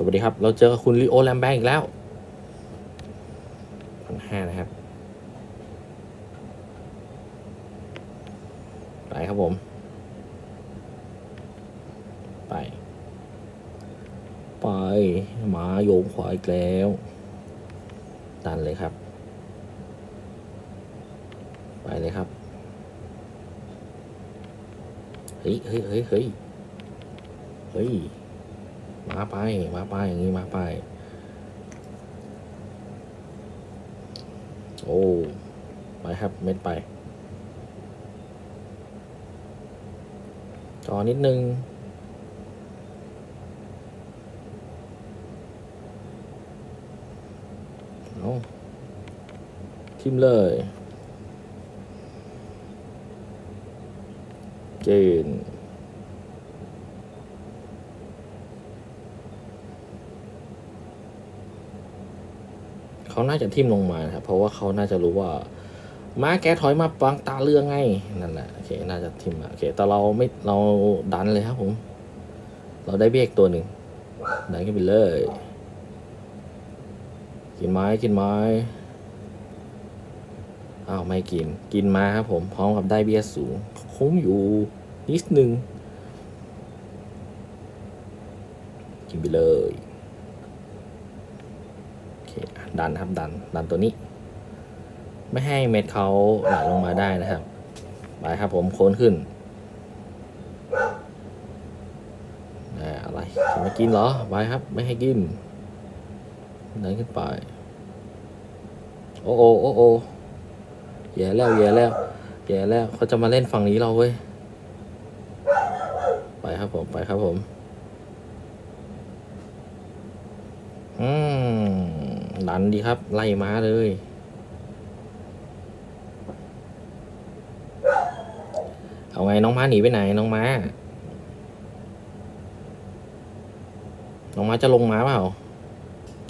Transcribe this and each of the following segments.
สวัสดีครับ เราเจอกับคุณลีโอแลมแบงอีกแล้วพันห้านะครับ ไปครับผม ไป ไปหมาโยงขวาอีกแล้วดันเลยครับ ไปเลยครับ เฮ้ยเฮ้ยเฮ้ยเฮ้ยเฮ้ย มาไปมาไปอย่างนี้มาไป โอ้ไปครับเม็ดไป จอนิดนึงเอาทิมเลยเจน เขาน่าจะทิมลงมาครับเพราะว่าเขาน่าจะรู้ว่าม้าแกถอยมาปังตาเรือไงนั่นแหละโอเคน่าจะทิมมโอเค แต่เราไม่เราดันเลยครับผม เราได้เบี้ยกตัวหนึ่งดันขึ้นไปเลย กินไม้กินไม้อ้าวไม่กินกินมาครับผมพร้อมกับได้เบี้ยสูงคุ้มอยู่นิดนึงกินไปเลย ดันครับดันดันตัวนี้ ไม่ให้เม็ดเขาไหลลงมาได้นะครับไปครับผมโค้นขึ้นอะไรจะมากินเหรอไปครับ ไม่ให้กินเดันขึ้นไป โอ้โอ้โอ้โอ้แย่แล้วแย่แล้วแย่แล้วเขาจะมาเล่นฝั่งนี้เราเว้ยไปครับผมไปครับผม อืม ดันดีครับ ไล่ม้าเลย เอาไงน้องม้าหนีไปไหนน้องม้า น้องม้าจะลงม้าเปล่า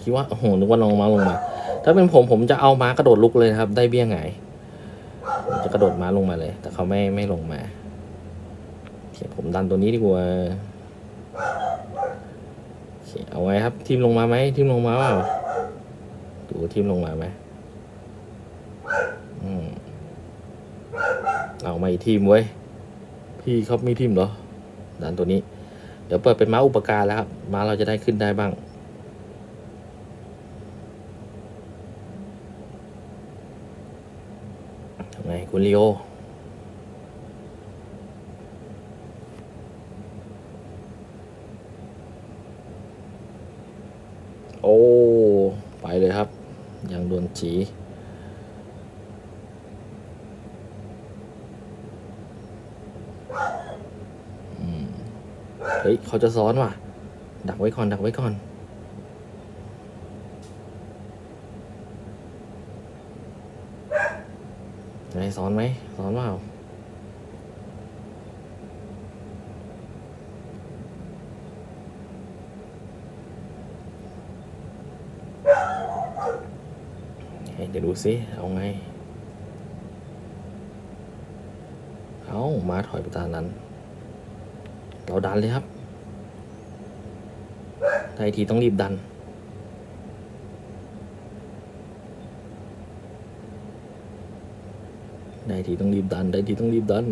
คิดว่าโอ้โหนึกว่าน้องม้าลงมา ถ้าเป็นผมผมจะเอาม้ากระโดดลุกเลยครับ ได้เบี้ยไงจะกระโดดม้าลงมาเลย แต่เขาไม่ไม่ลงมาผมดันตัวนี้ดีกว่าเอาไงครับทีมลงมาไหมทีมลงมาเปล่า ตูทีมลงมาไหมอืมเอามาอีกทีมเว้ยพี่เขาไม่ทีมเหรอดันตัวนี้ เดี๋ยวเปิดเป็นม้าอุปการแล้วครับม้าเราจะได้ขึ้นได้บ้างทำไงคุณลีโอ โอ้ ไปเลยครับ ยังโดน จีอืมเฮ้ยเขาจะซ้อนว่ะ ดักไว้ก่อน ดักไว้ก่อนไงซ้อนไหมซ้อนเปล่าเฮ้ยเดี๋ยวดูสิเอาไง เอามาถอยไปตามนั้น เราดันเลยครับได้ทีต้องรีบดัน ได้ทีต้องรีบดัน ได้ทีต้องรีบดัน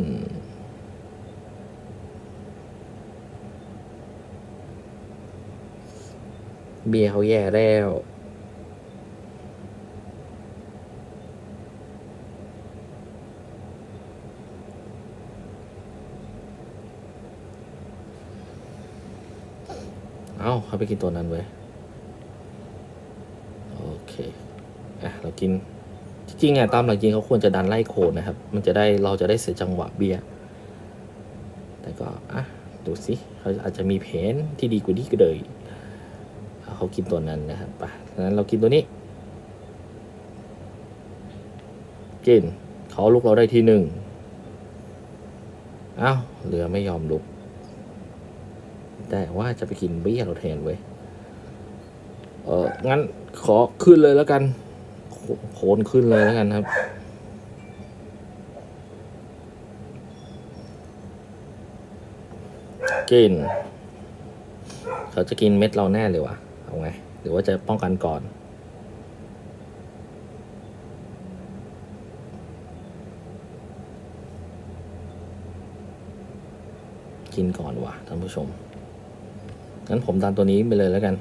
เบียร์เขาแย่แล้ว เอาเขาไปกินตัวนั้นเว้ยโอเคอะเรากินจริงๆอะตามหลักจริงเขาควรจะดันไล่โคนนะครับ มันจะได้เราจะได้เสียจังหวะเบียร์แต่ก็อะดูสิเขาอาจจะมีแผนที่ดีกว่านี้ก็เลยเขากินตัวนั้นนะครับไปดังนั้นเรากินตัวนี้ กินเขาลุกเราได้ทีหนึ่งอ้าวเรือไม่ยอมลุก แต่ว่าจะไปกินเบี้ยเราแทนเว้ย เอองั้นขอขึ้นเลยแล้วกันโคโคนขึ้นเลยแล้วกันครับ กิน เขาจะกินเม็ดเราแน่เลยว่ะเอาไง หรือว่าจะป้องกันก่อนกินก่อนว่ะท่านผู้ชม งั้นผมดันตัวนี้ไปเลยแล้วกัน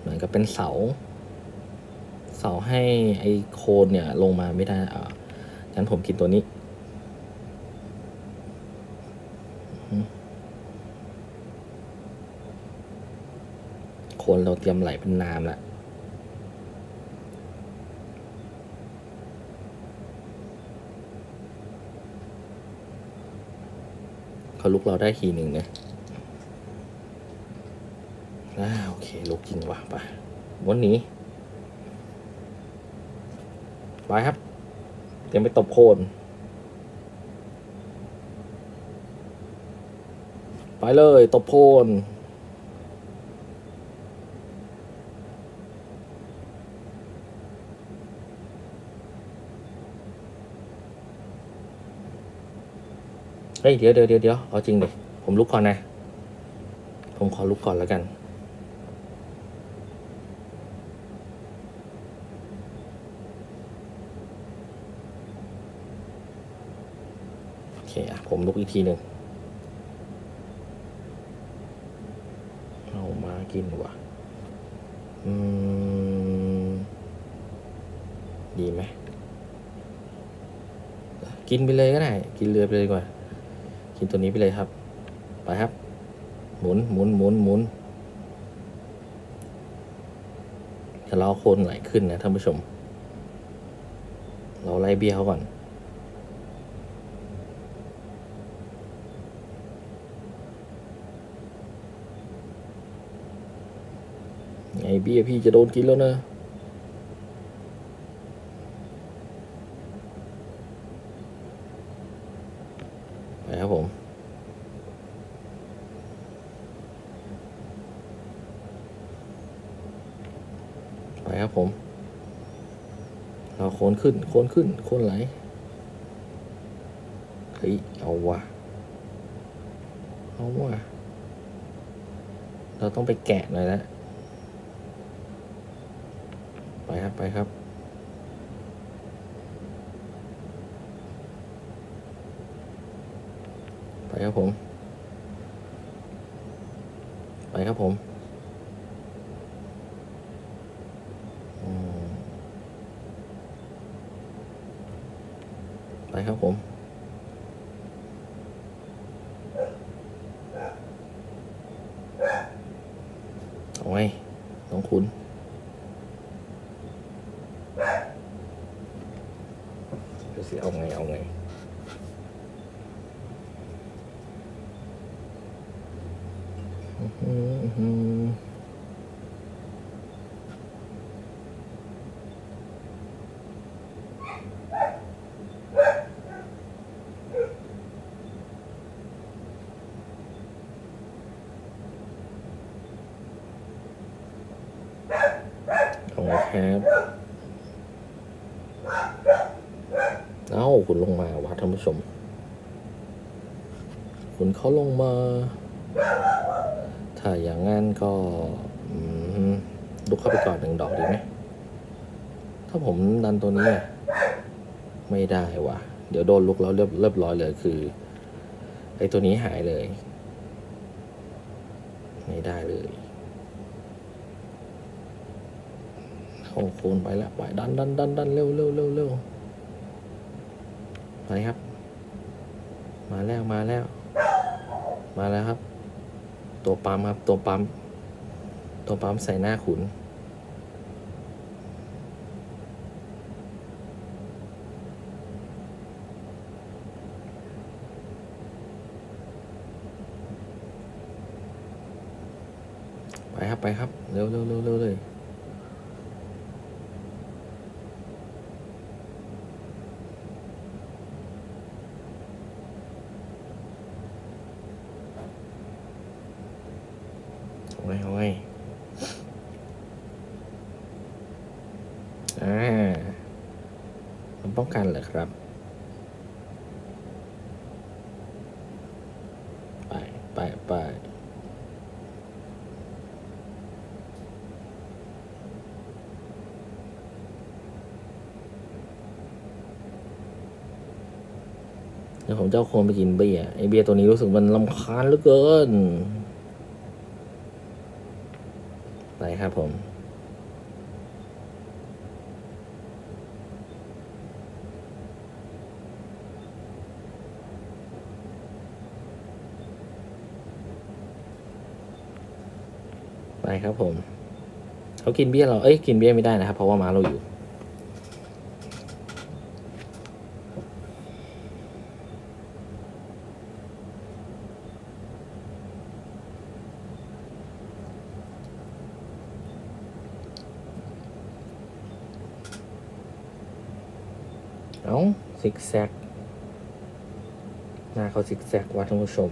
เหมือนกับเป็นเสา เสาให้ไอโคนเนี่ยลงมาไม่ได้อ่างั้นผมกินตัวนี้โคนเราเตรียมไหลเป็นน้ำล้วเขาลุกเราได้ทีหนึ่งนะ อ่าโอเคลุกจริงว่ะไปวันนี้ไปครับเตรียมไปตบโคนไปเลยตบโคนเฮ้ยเดี๋ยวเดี๋ยวเดี๋ยวเดี๋ยวเอาจริงดิผมลุกก่อนนะ ผมขอลุกก่อนแล้วกัน โอเคอะ ผมลุกอีกทีหนึ่งเอามากินว่ะอืมดีไหมกินไปเลยก็ได้ กินเรือไปเลยดีกว่า กินตัวนี้ไปเลยครับ ไปครับ หมุนหมุนหมุนหมุนจะล้อโคนไหลขึ้นนะท่านผู้ชม เราไล่เบี้ยเขาก่อน เบี้ยพี่จะโดนกินแล้วนะไปครับผม ไปครับผม เราโคนขึ้น โคนขึ้น โคนไหล เฮ้ย เอาว่ะ เอาว่ะ เราต้องไปแกะหน่อยแล้ว ไปครับไปครับ ไปครับผม ไปครับผมไปครับผม เอาไงน้องคุณ ดูสิเอาไง เอาไง อื้อหืออื้อหือเอาไง ครับเอ้าคุณลงมาวะท่านผู้ชม คุณเขาลงมา ถ้าอย่างงั้นก็ลุกเข้าไปก่อนหนึ่งดอกดีไหม ถ้าผมดันตัวนี้ ไม่ได้วะเดี๋ยวโดนลุกแล้วเรียบเรียบร้อยเลยคือ ไอ้ตัวนี้หายเลย ไม่ได้เลยเข้าโคนไปแล้วไปดันดันดันดันเร็วเร็วเร็วเร็วไปครับ มาแล้วมาแล้ว มาแล้วครับ ตัวปั๊มครับ ตัวปั๊ม ตัวปั๊มใส่หน้าขุน ไปครับ ไปครับ เร็วเร็วเร็วเร็วเลย อ่าป้องกันเหรอครับ ไปไปไปเดี๋ยวผมจะเอาโคมไปกินเบียร์ไอเบียร์ตัวนี้รู้สึกมันลำคาญเหลือเกิน ไปครับผม ไปครับผมเขากินเบี้ยเรา เอ้ย กินเบี้ยไม่ได้นะครับ เพราะว่าม้าเราอยู่ เอาซิกแซก หน้าเขาซิกแซกว่าท่านผู้ชม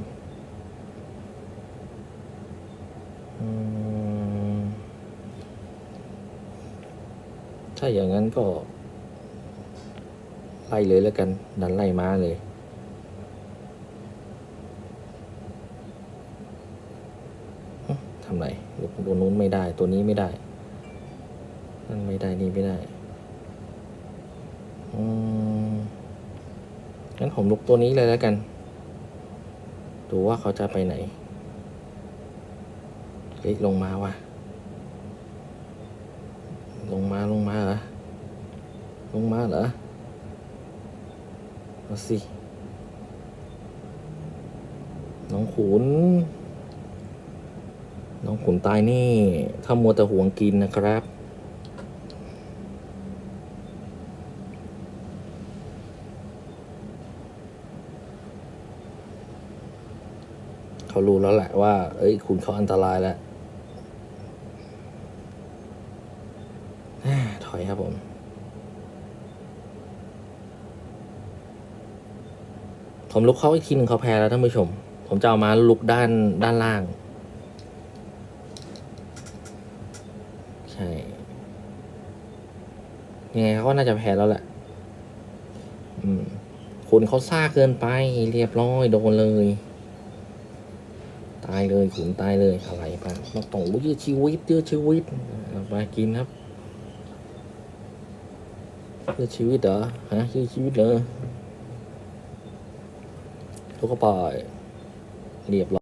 ถ้าอย่างนั้นก็ ไล่เลยแล้วกัน ดันไล่ม้าเลย ทำไรตัวนู้นไม่ได้ ตัวนี้ไม่ได้ นั่นไม่ได้ นี่ไม่ได้ อืมงั้นผมลุกตัวนี้เลยแล้วกัน ดูว่าเขาจะไปไหน เฮ้ยลงมาว่ะ ลงมาลงมาเหรอ ลงมาเหรอ เอาสิ น้องขุน น้องขุนตายนี่ ถ้ามัวแต่ห่วงกินนะครับ เขารู้แล้วแหละว่า เอ้ย คุณเขาอันตรายแล้ว ถอยครับผม ผมลุกเขาอีกทีหนึ่งเขาแพ้แล้วท่านผู้ชม ผมจะเอามาลุกด้านด้านล่าง ใช่ยังไงเขาก็น่าจะแพ้แล้วแหละ อืมคุณเขาซ่าเกินไปเรียบร้อยโดนเลย ตายเลยขุนตายเลยอะไรปะเราต้องยืดชีวิตยืดชีวิตเอาไปกินครับยืดชีวิตเหรอฮะยืดชีวิตเหรอ เข้าไป เรียบร้อย